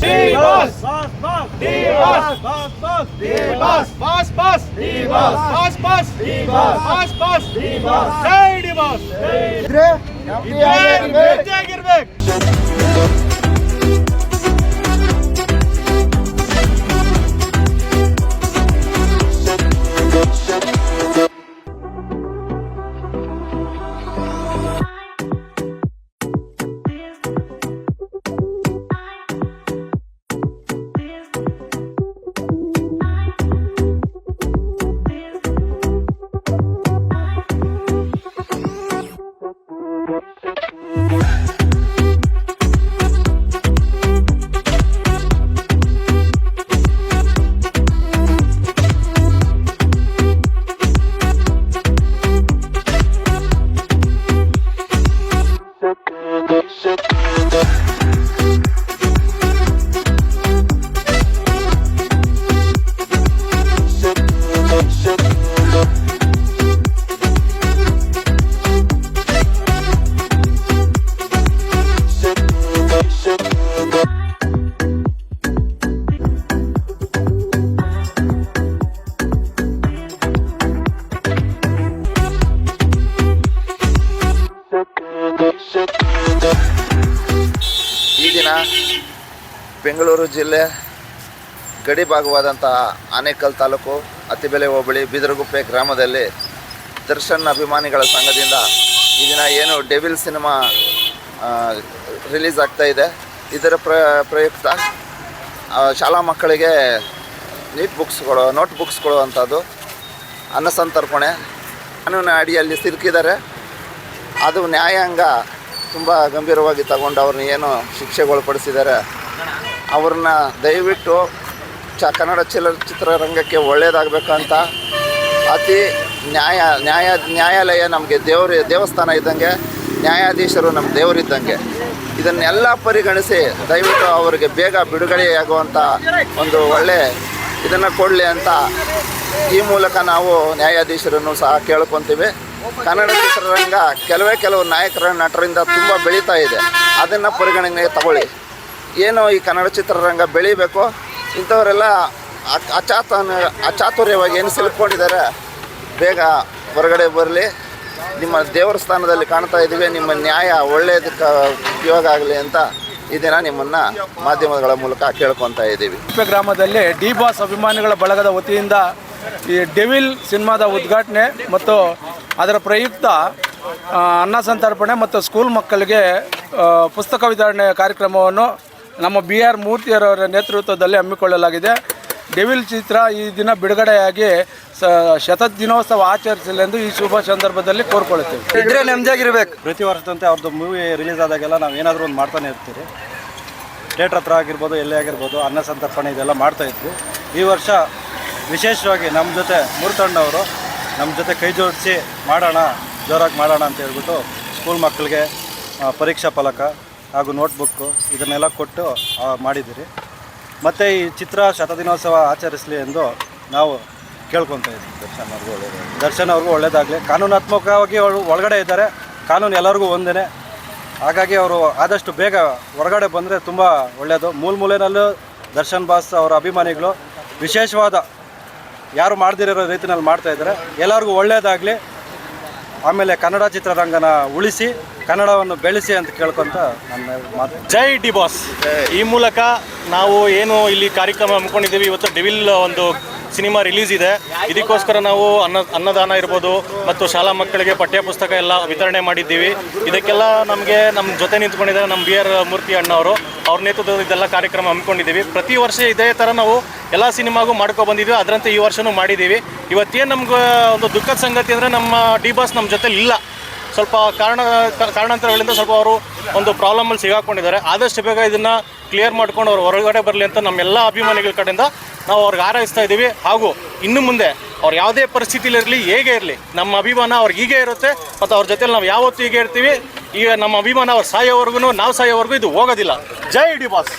Divas! Bas, bas! Divas! Bas, bas! Divas! Bas, bas! Divas! Bas, bas! Divas! Bas, bas! Divas! Hey Divas! Hey! İdre! İdre! İdre! İdre! İdre! Bengaluru ಜಿಲ್ಲೆ ಗಡಿ ಭಾಗವಾದಂಥ ಆನೇಕಲ್ ತಾಲೂಕು ಅತಿಬೆಲೆ ಹೋಬಳಿ, ಬಿದರಗುಪ್ಪೆ ಗ್ರಾಮದಲ್ಲಿ ದರ್ಶನ್ ಅಭಿಮಾನಿಗಳ ಸಂಘದಿಂದ ಈ ದಿನ ಏನು ಡೆವಿಲ್ ಸಿನಿಮಾ ರಿಲೀಸ್ ಆಗ್ತಾ ಇದೆ. ಇದರ ಪ್ರ, ಪ್ರಯುಕ್ತ ಶಾಲಾ ಮಕ್ಕಳಿಗೆ ನೀಟ್ ಬುಕ್ಸ್ಗಳು ನೋಟ್ ಬುಕ್ಸ್ಗಳು ಅಂಥದ್ದು ಅನ್ನಸಂತರ್ಪಣೆ ಕಾನೂನಿನ ಅಡಿಯಲ್ಲಿ ಸಿಲುಕಿದ್ದಾರೆ. ಅದು ನ್ಯಾಯಾಂಗ ತುಂಬ ಗಂಭೀರವಾಗಿ ತಗೊಂಡು ಅವ್ರನ್ನ ಏನು ಶಿಕ್ಷೆಗೊಳಪಡಿಸಿದ್ದಾರೆ. ಅವ್ರನ್ನ ದಯವಿಟ್ಟು ಚ ಕನ್ನಡ ಚಲನಚಿತ್ರರಂಗಕ್ಕೆ ಒಳ್ಳೆಯದಾಗಬೇಕಂತ ಅತಿ ನ್ಯಾಯ ನ್ಯಾಯ ನ್ಯಾಯಾಲಯ ನಮಗೆ ದೇವರು ದೇವಸ್ಥಾನ ಇದ್ದಂಗೆ, ನ್ಯಾಯಾಧೀಶರು ನಮ್ಮ ದೇವರಿದ್ದಂಗೆ. ಇದನ್ನೆಲ್ಲ ಪರಿಗಣಿಸಿ ದಯವಿಟ್ಟು ಅವರಿಗೆ ಬೇಗ ಬಿಡುಗಡೆಯಾಗುವಂಥ ಒಂದು ಒಳ್ಳೆ ಇದನ್ನು ಕೊಡಲಿ ಅಂತ ಈ ಮೂಲಕ ನಾವು ನ್ಯಾಯಾಧೀಶರನ್ನು ಸಹ ಕೇಳ್ಕೊತೀವಿ. ಕನ್ನಡ ಚಿತ್ರರಂಗ ಕೆಲವೇ ಕೆಲವು ನಾಯಕರ ನಟರಿಂದ ತುಂಬ ಬೆಳೀತಾ ಇದೆ. ಅದನ್ನು ಪರಿಗಣನೆಗೆ ತಗೊಳ್ಳಿ. ಏನು ಈ ಕನ್ನಡ ಚಿತ್ರರಂಗ ಬೆಳಿಬೇಕು? ಇಂಥವರೆಲ್ಲ ಅಚಾತ ಅಚಾತನ ಅಚಾತುರ್ಯವಾಗಿ ಏನು ಸಿಲುಕೊಂಡಿದ್ದಾರೆ, ಬೇಗ ಹೊರಗಡೆ ಬರಲಿ. ನಿಮ್ಮ ದೇವರ ಸ್ಥಾನದಲ್ಲಿ ಕಾಣ್ತಾ ಇದ್ದೀವಿ, ನಿಮ್ಮ ನ್ಯಾಯ ಒಳ್ಳೆಯದಕ್ಕೆ ಉಪಯೋಗ ಆಗಲಿ ಅಂತ ಈ ದಿನ ನಿಮ್ಮನ್ನು ಮಾಧ್ಯಮಗಳ ಮೂಲಕ ಕೇಳ್ಕೊತಾ ಇದ್ದೀವಿ. ಗ್ರಾಮದಲ್ಲಿ ಡಿ ಬಾಸ್ ಅಭಿಮಾನಿಗಳ ಬಳಗದ ವತಿಯಿಂದ ಈ ಡೆವಿಲ್ ಸಿನಿಮಾದ ಉದ್ಘಾಟನೆ ಮತ್ತು ಅದರ ಪ್ರಯುಕ್ತ ಅನ್ನ ಸಂತರ್ಪಣೆ ಮತ್ತು ಸ್ಕೂಲ್ ಮಕ್ಕಳಿಗೆ ಪುಸ್ತಕ ವಿತರಣೆ ಕಾರ್ಯಕ್ರಮವನ್ನು ನಮ್ಮ ಬಿ ಆರ್ ಮೂರ್ತಿಯರವರ ನೇತೃತ್ವದಲ್ಲಿ ಹಮ್ಮಿಕೊಳ್ಳಲಾಗಿದೆ. ಡೆವಿಲ್ ಚಿತ್ರ ಈ ದಿನ ಬಿಡುಗಡೆಯಾಗಿ ಸ ಶತ ದಿನೋತ್ಸವ ಆಚರಿಸಲೆಂದು ಈ ಶುಭ ಸಂದರ್ಭದಲ್ಲಿ ಕೋರ್ಕೊಳ್ಳುತ್ತೇವೆ ಇದ್ರೆ ನೆಮ್ಮದಿಯಾಗಿರ್ಬೇಕು. ಪ್ರತಿ ವರ್ಷದಂತೆ ಅವ್ರದ್ದು ಮೂವಿ ರಿಲೀಸ್ ಆದಾಗೆಲ್ಲ ನಾವು ಏನಾದರೂ ಒಂದು ಮಾಡ್ತಾನೆ ಇರ್ತೀವಿ ಥಿಯೇಟ್ರ್ ಹತ್ರ ಆಗಿರ್ಬೋದು ಎಲ್ಲೇ ಆಗಿರ್ಬೋದು ಅನ್ನ ಸಂತರ್ಪಣೆ ಇದೆಲ್ಲ ಮಾಡ್ತಾ ಇದ್ವಿ. ಈ ವರ್ಷ ವಿಶೇಷವಾಗಿ ನಮ್ಮ ಜೊತೆ ಮೂರ್ತಣ್ಣವರು ನಮ್ಮ ಜೊತೆ ಕೈ ಜೋಡಿಸಿ ಮಾಡೋಣ ಜೋರಾಗಿ ಮಾಡೋಣ ಅಂತ ಹೇಳ್ಬಿಟ್ಟು ಸ್ಕೂಲ್ ಮಕ್ಕಳಿಗೆ ಪರೀಕ್ಷಾ ಫಲಕ ಹಾಗೂ ನೋಟ್ಬುಕ್ಕು ಇದನ್ನೆಲ್ಲ ಕೊಟ್ಟು ಮಾಡಿದ್ದೀರಿ. ಮತ್ತು ಈ ಚಿತ್ರ ಶತದಿನೋತ್ಸವ ಆಚರಿಸಲಿ ಎಂದು ನಾವು ಕೇಳ್ಕೊತಾ ಇದ್ದೀವಿ. ದರ್ಶನ್ ಅವ್ರಿಗೂ ಒಳ್ಳೆಯದಾಗಲಿ ದರ್ಶನ್ ಅವ್ರಿಗೂ ಒಳ್ಳೆಯದಾಗಲಿ ಕಾನೂನಾತ್ಮಕವಾಗಿ ಅವರು ಒಳಗಡೆ ಇದ್ದಾರೆ. ಕಾನೂನು ಎಲ್ಲರಿಗೂ ಒಂದೇ ಹಾಗಾಗಿ ಅವರು ಆದಷ್ಟು ಬೇಗ ಹೊರಗಡೆ ಬಂದರೆ ತುಂಬ ಒಳ್ಳೆಯದು ಮೂಲ ಮೂಲೆಯಲ್ಲೂ ದರ್ಶನ್ ಬಾಸ್ ಅವರ ಅಭಿಮಾನಿಗಳು ವಿಶೇಷವಾದ ಯಾರು ಮಾಡದಿರೋ ರೀತಿಯಲ್ಲಿ ಮಾಡ್ತಾಯಿದ್ದಾರೆ ಎಲ್ಲರಿಗೂ ಒಳ್ಳೆಯದಾಗಲಿ ಆಮೇಲೆ ಕನ್ನಡ ಚಿತ್ರರಂಗನ ಉಳಿಸಿ, ಕನ್ನಡವನ್ನು ಬೆಳೆಸಿ ಅಂತ ಕೇಳ್ಕೊಂತ ನನ್ನ ಮಾತು. ಜೈ ಡಿ ಬಾಸ್. ಈ ಮೂಲಕ ನಾವು ಏನು ಇಲ್ಲಿ ಕಾರ್ಯಕ್ರಮ ಹಮ್ಮಿಕೊಂಡಿದ್ದೀವಿ, ಇವತ್ತು ಡಿವಿಲ್ ಒಂದು ಸಿನಿಮಾ ರಿಲೀಸ್ ಇದೆ. ಇದಕ್ಕೋಸ್ಕರ ನಾವು ಅನ್ನ, ಅನ್ನದಾನ ಇರ್ಬೋದು ಮತ್ತು ಶಾಲಾ ಮಕ್ಕಳಿಗೆ ಪಠ್ಯ ಪುಸ್ತಕ ಎಲ್ಲ ವಿತರಣೆ ಮಾಡಿದ್ದೀವಿ. ಇದಕ್ಕೆಲ್ಲ ನಮಗೆ ನಮ್ಮ ಜೊತೆ ನಿಂತ್ಕೊಂಡಿದ್ದಾರೆ ನಮ್ಮ ಬಿ ಆರ್ ಮೂರ್ತಿ ಅಣ್ಣವರು. ಅವ್ರ ನೇತೃತ್ವದಲ್ಲಿ ಇದೆಲ್ಲ ಕಾರ್ಯಕ್ರಮ ಹಮ್ಮಿಕೊಂಡಿದ್ದೀವಿ. ಪ್ರತಿ ವರ್ಷ ಇದೇ ಥರ ನಾವು ಎಲ್ಲ ಸಿನಿಮಾಗೂ ಮಾಡ್ಕೊ ಬಂದಿದ್ದೀವಿ. ಅದರಂತೆ ಈ ವರ್ಷವೂ ಮಾಡಿದ್ದೀವಿ. ಇವತ್ತೇನು ನಮ್ಗೆ ಒಂದು ದುಃಖದ ಸಂಗತಿ ಅಂದರೆ ನಮ್ಮ ಡಿ ಬಾಸ್ ನಮ್ಮ ಜೊತೆಲಿ ಇಲ್ಲ ಸ್ವಲ್ಪ ಕಾರಣ, ಕಾರಣಾಂತರಗಳಿಂದ ಸ್ವಲ್ಪ ಅವರು ಒಂದು ಪ್ರಾಬ್ಲಮಲ್ಲಿ ಸಿಗಾಕೊಂಡಿದ್ದಾರೆ. ಆದಷ್ಟು ಬೇಗ ಇದನ್ನು ಕ್ಲಿಯರ್ ಮಾಡ್ಕೊಂಡು ಅವ್ರು ಹೊರಗಡೆ ಬರಲಿ ಅಂತ ನಮ್ಮೆಲ್ಲ ಅಭಿಮಾನಿಗಳ ಕಡೆಯಿಂದ ನಾವು ಅವ್ರಿಗೆ ಹಾರೈಸ್ತಾ ಇದ್ದೀವಿ. ಹಾಗೂ ಇನ್ನು ಮುಂದೆ ಅವ್ರು ಯಾವುದೇ ಪರಿಸ್ಥಿತಿಲಿರಲಿ ಹೇಗೆ ಇರಲಿ, ನಮ್ಮ ಅಭಿಮಾನ ಅವ್ರಿಗೆ ಹೀಗೆ ಇರುತ್ತೆ ಮತ್ತು ಅವ್ರ ಜೊತೆಯಲ್ಲಿ ನಾವು ಯಾವತ್ತೂ ಹೀಗೆ ಇರ್ತೀವಿ. ಈಗ ನಮ್ಮ ಅಭಿಮಾನ ಅವ್ರು ಸಾಯೋವರೆಗೂ, ನಾವು ಸಾಯೋವರೆಗೂ ಇದು ಹೋಗೋದಿಲ್ಲ. ಜೈ ಡಿ ಬಾಸ್